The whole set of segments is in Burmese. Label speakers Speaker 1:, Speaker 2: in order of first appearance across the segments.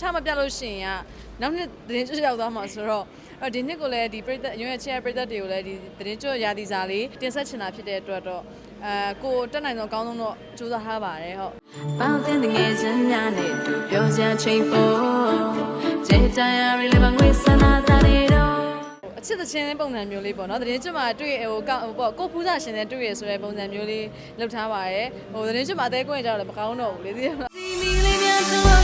Speaker 1: ချမပြတ်လို့ရှိရင်ကနောက်နှစ်သတင်းကျွတ်ရောက်သွားမှာဆိုတော့အဲ့ဒီနှစ်ကိုလည်းဒီပြည်သက်ရွေးချယ်ပြည်သက်တွေကိုလည်းဒီသတင်းကျွတ်ရာသီစာလေးတင်ဆက်ချင်တာဖြစ်တဲ့အတွက်တော့အဲကိုတက်နိုင်ဆုံးအကောင်းဆုံးတော့စူးစမ်းထားပါတယ်ဟုတ်
Speaker 2: ပေါင်းတဲ့ငယ်ချင်းများနဲ့တူပြောစရာချိန်ပေါ်ကျေတရားရီလေးမငွေစနာတာတွေတော့
Speaker 1: အချစ်သချင်းပုံစံမျိုးလေးပေါ့နော်သတင်းကျွတ်မှာတွေ့ရဟိုကောက်ဟိုပေါ့ကိုဖူးစာရှင်နဲ့တွေ့ရဆိုတဲ့ပုံစံမျိုးလေးလုပ်ထားပါတယ်ဟိုသတင်းကျွတ်မှာအသေးကွင်းကြတော့လည်းမကောင်းတော့ဘူးလေသိရမလား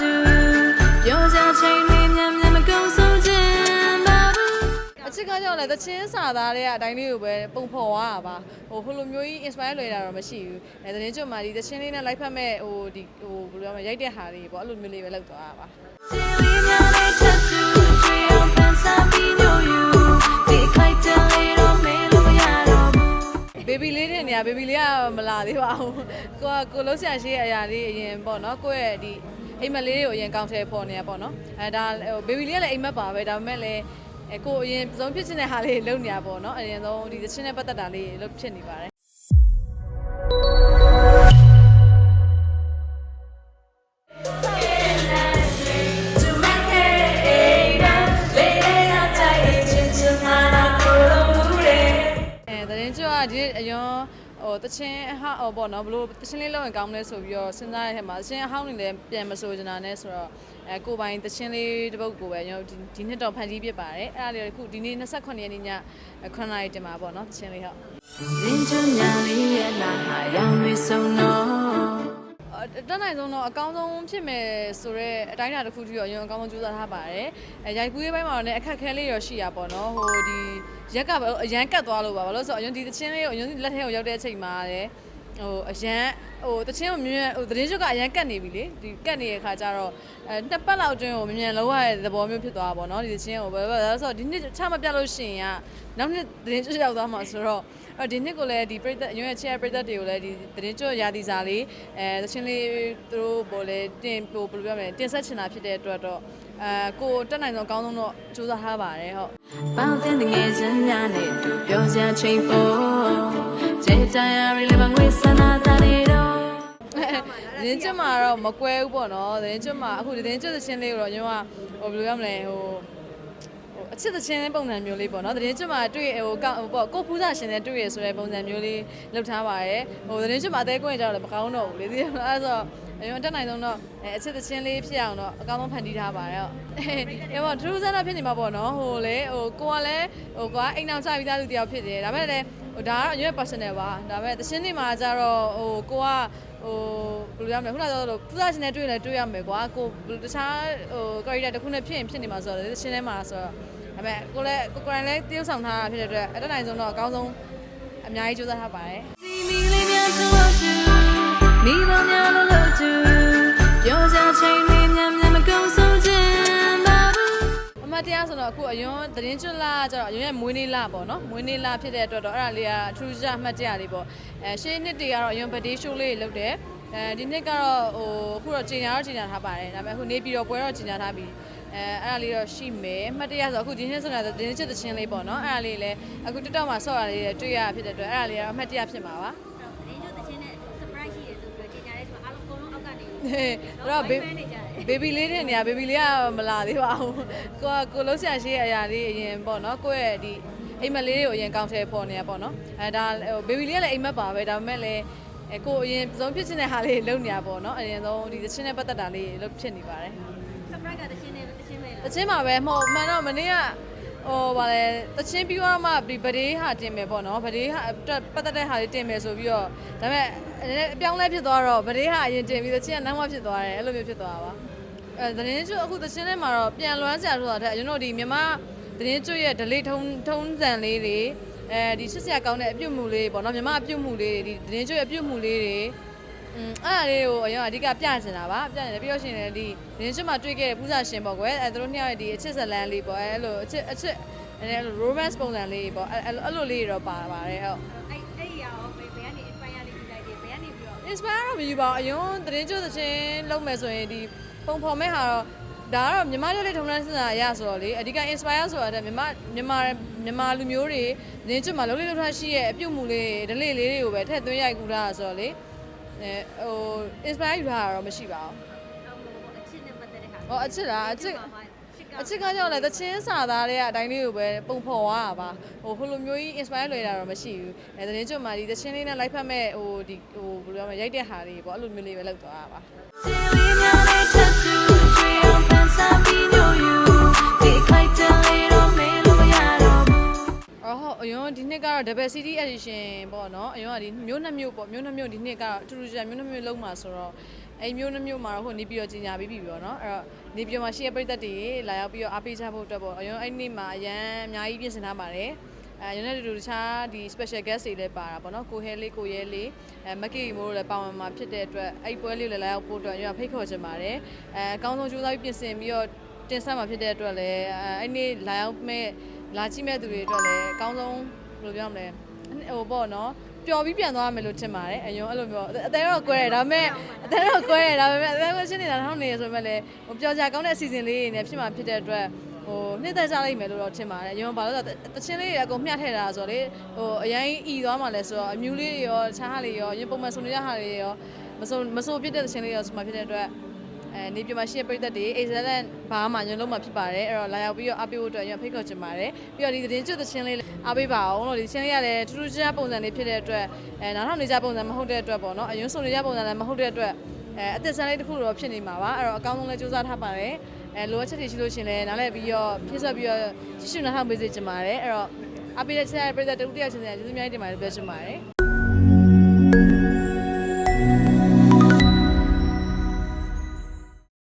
Speaker 2: တူပြောစရာချိန်တွေများများမကုန်ဆုံးခြင်းပါဘူး
Speaker 1: အချစ်ကကြောင့်လည်းသချင်းစာသားတွေကအတိုင်းလေးကိုပဲပုံဖော်သွားတာပါဟိုဟိုလိုမျိုးကြီး inspire လွယ်တာတော့မရှိဘူးအဲသတင်းကျွတ်မှာဒီသချင်းလေးနဲ့လိုက်ဖက်မဲ့ဟိုဒီဟိုဘယ်လိုပြောမလဲရိုက်တဲ့ဟာလေးပေါ့အဲ့လိုမျိုးလေးပဲလုပ်သွားတာပါ
Speaker 2: ရှင်လေးများနဲ့ထပ်တူချွေအောင်ပန်းစားပြီးညိုယူဒီခိုက်တယ်လေးတော့မဲလို့မရတော့ဘူး
Speaker 1: ဘေဘီလေးတဲ့နေရာဘေဘီလေးကမလာသေးပါဘူးကိုကကိုလုံးဆရာရှိတဲ့အရာလေးအရင်ပေါ့နော်ကိုယ့်ရဲ့ဒီ အိမ်မက်လေးတွေကိုအရင်ကောင်းထဲပေါ်နေရပေါ့နော်အဲဒါဟိုဘေဘီလေးကလည်းအိမ်မက်ပါပဲဒါပေမဲ့လည်းအဲကိုအရင်စုံဖြစ်ချင်တဲ့ဟာလေးလုပ်နေရပေါ့နော်အရင်ဆုံးဒီသချင်းနဲ့ပတ်သက်တာလေးလုပ်ဖြစ်နေပါတယ်အဲသတင်းကျွတ်ကဒီအရင် ဟိုတချင်းအဟဟိုပေါ့နော်ဘလို့တချင်းလေးလောက်ရင်ကောင်းမလဲဆိုပြီးတော့စဉ်းစားရတဲ့မှာတချင်းအဟောင်းနေလည်းပြန်မဆိုချင်တာနဲ့ဆိုတော့အဲကိုပိုင်တချင်းလေးတစ်ပုတ်ကိုပဲကျွန်တော်ဒီနှစ်တော့ဖန်တီးပြပါတယ်အဲ့ဒါလေးအခုဒီနေ့28ရက်နေ့ည9နာရီတင်ပါပေါ့နော်တချင်းလေးဟုတ်
Speaker 2: ရင်ချွန်ညာလေးရဲ့နာဟာရောင်တွေစုံတော့
Speaker 1: အ တက်နိုင်ဆုံးတော့အကောင်းဆုံးဖြစ်မယ်ဆိုတော့အတိုင်းအတာတစ်ခုထိတော့အရင်အကောင်းဆုံးကြိုးစားထားပါတယ်အဲရိုက်ကူးရေးပိုင်းမှာတော့လည်းအခက်အခဲလေးရောရှိရပါတော့ဟိုဒီရက်ကပဲအရန်ကတ်သွားလို့ပါဘာလို့လဲဆိုတော့အရင်ဒီသချင်းလေးကိုအရင်လက်ထဲကိုရောက်တဲ့အချိန်မှာလည်းဟိုအရန် ဟိုသချင်းကိုမြင်ဟိုသတင်းချုပ်ကအရန်ကတ်နေပြီလေဒီကတ်နေတဲ့ခါကျတော့အဲနှစ်ပတ်လောက်အတွင်းကိုမြင်မြန်လောက်ရတဲ့သဘောမျိုးဖြစ်သွားတာပေါ့နော်ဒီသချင်းကိုဘယ်ဘယ်လဲဆိုတော့ဒီနှစ်ချမပြတ်လို့ရှိရင်ကနောက်နှစ်သတင်းချုပ်ရောက်သွားမှာဆိုတော့အဲ့ဒီနှစ်ကိုလည်းဒီပြည်သက်ရွေးချယ်ပြည်သက်တွေကိုလည်းဒီသတင်းကျွတ်ရာသီစာလေးအဲသချင်းလေးသူတို့ပေါ်လေတင်ဟိုဘယ်လိုပြောမလဲတင်ဆက်ချင်တာဖြစ်တဲ့အတွက်တော့အဲကိုတက်နိုင်ဆုံးအကောင်းဆုံးတော့စူးစမ်းထားပါတယ်ဟုတ်
Speaker 2: ပေါင်းတဲ့ငယ်ချင်းများနဲ့တူပြောစရာချိန်ပေါ်ကျေတရားရီလေးမငွေစနာတာတွေတော့
Speaker 1: သတင်းကျွတ်မှာတော့မကွဲဘူးပေါ့နော်သတင်းကျွတ်မှာအခုသတင်းကျွတ်သချင်းလေးကိုတော့ညောကဟိုဘယ်လိုပြောမလဲဟိုဟိုအချစ်သချင်းပုံစံမျိုးလေးပေါ့နော်သတင်းကျွတ်မှာတွေ့ဟိုကောက်ဟိုပေါ့ကိုဖူးစာရှင်နဲ့တွေ့ရဆိုတဲ့ပုံစံမျိုးလေးလုပ်ထားပါတယ်ဟိုသတင်းကျွတ်မှာအသေးကွင်းကြတော့လည်းမကောင်းတော့ဘူးလေဒီလိုအဲ့ဆိုအရင်တက်နိုင်ဆုံးတော့အဲအချစ်သချင်းလေးဖြစ်အောင်တော့အကောင်းဆုံးဖန်တီးထားပါတယ်ဟုတ်အဲပေါ့ထူးဆန်းတာဖြစ်နေမှာပေါ့နော်ဟိုလေဟိုကိုကလည်းဟိုကအိမ်အောင်ချပြီးသားလူတယောက်ဖြစ်တယ်ဒါပေမဲ့လည်း ဟိုဒါကတော့အရင် personal ပါဒါပေမဲ့သချင်းတွေမှာကျတော့ဟိုကိုကဟိုဘယ်လိုရမလဲခုနကပြောလို့ဖူးစားရှင်နဲ့တွေ့ရင်လည်းတွေ့ရမယ်ကွာကိုဘယ်လိုတခြားဟို character တစ်ခုနဲ့ဖြစ်ရင်ဖြစ်နေမှာဆိုတော့လေရှင်ထဲမှာဆိုတော့ဒါပေမဲ့ကိုလည်းကိုကိုယ်တိုင်လည်းတရုပ်ဆောင်ထားတာဖြစ်တဲ့အတွက်အတက်နိုင်ဆုံးတော့အကောင်းဆုံးအများကြီးကြိုးစားထားပါတယ်
Speaker 2: စီမီလေးများသူ့အတူမိဘများလို့လို့တူပြောစရာချိန်တွေများများ မ
Speaker 1: တ်တရားဆိုတော့အခုအယွန်းသတင်းကျွတ်လာကျတော့အယွန်းရဲ့မွေးနေ့လပေါ့နော်မွေးနေ့လဖြစ်တဲ့အတွက်တော့အဲ့ဒါလေးကအထူးခြားအမှတ်တရလေးပေါ့အဲရှေးနှစ်တွေကတော့အယွန်းဗဒေးရှိုးလေးတွေလုပ်တယ်အဲဒီနှစ်ကတော့ဟိုအခုတော့ချိန်ညာတော့ချိန်ညာထားပါတယ်ဒါပေမဲ့အခုနေပြီးတော့ပွဲတော့ချိန်ညာထားပြီအဲအဲ့ဒါလေးတော့ရှိမယ်အမှတ်တရဆိုအခုဒီနှစ်ဆိုတာသတင်းချစ်သချင်းလေးပေါ့နော်အဲ့ဒါလေးလည်းအခုတက်တော့မှာဆော့ရလေးတွေတွေ့ရဖြစ်တဲ့အတွက်အဲ့ဒါလေးကတော့အမှတ်တရဖြစ်မှာပါ
Speaker 3: သတင်းကျုပ် အောက်ကနေ
Speaker 1: ဟေးတော့ဘေ
Speaker 3: ဖန်နေကြတယ်
Speaker 1: ဘေဘီလေးတဲ့နေရာဘေဘီလေးကမလာသေးပါဘူးကိုကကိုလုံးဆရာရှိတဲ့အရာလေးအရင်ပေါ့နော်ကိုယ့်ရဲ့ဒီအိမ်မက်လေးတွေကိုအရင်ကောင်းထဲပေါ်နေရပေါ့နော်အဲဒါဟိုဘေဘီလေးကလည်းအိမ်မက်ပါပဲဒါပေမဲ့လည်းအဲကိုအရင်စုံဖြစ်ချင်တဲ့ဟာလေးလုပ်နေရပေါ့နော်အရင်ဆုံးဒီသချင်းနဲ့ပတ်သက်တာလေးလုပ်ဖြစ်နေပါတယ်
Speaker 3: surprise ကသချင်းနဲ့သချင်းပဲ
Speaker 1: တ
Speaker 3: လား
Speaker 1: ချင်းမှာပဲမဟုတ်မှန်တော့မနေ့က ဟိုဗာလဲတချင်းပြီးတော့မှဒီဗဒေးဟာတင်မယ်ပေါ့နော်ဗဒေးဟာပတ်သက်တဲ့ဟာလေးတင်မယ်ဆိုပြီးတော့ဒါပေမဲ့နည်းနည်းအပြောင်းလဲဖြစ်သွားတော့ဗဒေးဟာအရင်တင်ပြီးတချင်းကနောက်မှဖြစ်သွားတယ်အဲ့လိုမျိုးဖြစ်သွားတာပါအဲသတင်းကျွတ်အခုတချင်းထဲမှာတော့ပြန်လွမ်းစရာဆိုတာတဲ့ကျွန်တော်ဒီမြန်မာသတင်းကျွတ်ရဲ့ delay ထုံးထုံးစံလေးတွေအဲဒီချစ်စရာကောင်းတဲ့အပြုတ်မှုလေးပေါ့နော်မြန်မာအပြုတ်မှုလေးတွေဒီသတင်းကျွတ်ရဲ့အပြုတ်မှုလေးတွေ อืมအဲ့ဒါလေးကိုအရင်ကအဓိကပြချင်တာပါပြချင်တယ်ပြီးတော့ရှင်လည်းဒီသတင်းကျွတ်မှာတွေ့ခဲ့တဲ့ပူဇာရှင်ပေါ့ကွယ်အဲသူတို့နှစ်ယောက်ရဲ့ဒီအချစ်ဇလန်းလေးပေါ့အဲအဲ့လိုအချစ်အချစ်အဲ့လို romance ပုံစံလေးပေါ့အဲ့အဲ့လိုလေးတွေတော့ပါပါတယ်ဟုတ်
Speaker 3: အဲ့အဲ့ဒီရောဘယ်ဘယ်ကနေ inspire လေးကြည့်လိုက်တယ်ဘယ်ကနေပြီးတော့
Speaker 1: inspire တော့မယူပါဘူးအရင်သတင်းကျွတ်သချင်းလုပ်မယ်ဆိုရင်ဒီပုံဖော်မဲ့ဟာတော့ဒါကတော့မြန်မာပြည်လေးထုံတန်းစင်စာအရဆိုတော့လေအဓိက inspire ဆိုတာတဲ့မြန်မာမြန်မာမြန်မာလူမျိုးတွေသတင်းကျွတ်မှာလုံးလေးလုံးထားရှိရဲ့အပြုတ်မှုလေးဒလေးလေးတွေကိုပဲထည့်သွင်းရိုက်ကူးထားတာဆိုတော့လေအဲ ဟို inspire ယူထားတာတော့မရှိပါဘူးဟောအချစ်လားအချစ်အချစ်ကကြောင့်လည်းတချင်းစာသားတွေကအတိုင်းလေးကိုပဲပုံဖော်သွားတာပါဟိုဟိုလိုမျိုးကြီး inspire လွယ်တာတော့မရှိဘူးအဲသတင်းကျွတ်မှာဒီတချင်းလေးနဲ့လိုက်ဖက်မဲ့ဟိုဒီဟိုဘယ်လိုပြောမလဲရိုက်တဲ့ဟာတွေပေါ့အဲ့လိုမျိုးလေးပဲလုပ်သွားတာပါ တော့ double cd edition ပေါ့နော်အရင်ကဒီမျိုးနှစ်မျိုးပေါ့မျိုးနှစ်မျိုးဒီနှစ်ကတော့အထူးထူးခြားမျိုးနှစ်မျိုးလုံးမှာဆိုတော့အဲ့မျိုးနှစ်မျိုးမှာတော့ဟိုနေပြီးတော့ကြီးညာပြီးပြီပေါ့နော်အဲ့တော့နေပြီးတော့မှရှေ့ပြည်သက်တွေလာရောက်ပြီးတော့အားပေးကြဖို့အတွက်ပေါ့အရင်အဲ့နေ့မှာအရန်အများကြီးပြင်ဆင်ထားပါတယ်အဲရနေတူတူတခြားဒီ special guest တွေလည်းပါတာပေါ့နော်ကိုဟဲလေးကိုရဲလေးအဲမက်ကီမိုးတို့လည်းပါဝင်မှာဖြစ်တဲ့အတွက်အဲ့ပွဲလေးကိုလည်းလာရောက်ဖို့အတွက်အရင်ကဖိတ်ခေါ်ချင်ပါတယ်အဲအကောင်းဆုံးကြိုးစားပြီးပြင်ဆင်ပြီးတော့တင်ဆက်မှာဖြစ်တဲ့အတွက်လည်းအဲအဲ့နေ့လာရောက်မဲ့လာကြည့်မဲ့သူတွေအတွက်လည်းအကောင်းဆုံး ဘယ်လိုပြောမလဲဟိုပေါ့နော်ပျော်ပြီးပြန်သွားမယ်လို့ထင်ပါတယ်အရင်အဲ့လိုမျိုးအသေးတော့ကွဲတယ်ဒါပေမဲ့အသေးတော့ကွဲတယ်ဒါပေမဲ့အသေးကရှင်းနေတာထောင်းနေရဆိုပေမဲ့လည်းဟိုပျော်ကြကောင်းတဲ့အစီအစဉ်လေးတွေနဲ့ဖြစ်မှာဖြစ်တဲ့အတွက်ဟိုနှစ်သက်ကြလိုက်မယ်လို့တော့ထင်ပါတယ်အရင်ကဘာလို့လဲဆိုတော့တချင်းလေးတွေအကုန်မျှထည့်တာဆိုတော့လေဟိုအရင်ဤသွားမှလဲဆိုတော့အမျိုးလေးတွေရောတခြားဟာတွေရောရင်ပုံမှန်ဆုံနေရဟာတွေရောမဆုံမဆုံဖြစ်တဲ့တချင်းလေးရောဆိုမှဖြစ်တဲ့အတွက် အဲနေပြမရှိတဲ့ပြည်သက်တွေအေဇလန်ဘာမှညွန်လုံးမှာဖြစ်ပါတယ်အဲ့တော့လာရောက်ပြီးတော့အားပေးဖို့အတွက်ရဖိတ်ခေါ်ချင်ပါတယ်ပြီးတော့ဒီသတင်းကျွတ်သချင်းလေးအားပေးပါအောင်လို့ဒီချင်းလေးကလည်းထူးထူးခြားခြားပုံစံလေးဖြစ်တဲ့အတွက်အဲနားထောင်နေကြပုံစံမဟုတ်တဲ့အတွက်ပေါ့နော်အရင်ဆုံနေကြပုံစံလည်းမဟုတ်တဲ့အတွက်အဲအသက်ဆန်းလေးတစ်ခုတော့ဖြစ်နေမှာပါအဲ့တော့အကောင်းဆုံးလည်းစူးစမ်းထားပါတယ်အဲလိုအပ်ချက်တွေရှိလို့ရှရင်လည်းနားလည်ပြီးတော့ဖြည့်ဆွက်ပြီးတော့ကြည့်ရှုနားထောင်ပေးစေချင်ပါတယ်အဲ့တော့အားပေးတဲ့ချက်ပြည်သက်တူတယောက်ချင်းစီကျေးဇူးများတင်ပါတယ်ပြောချင်ပါတယ်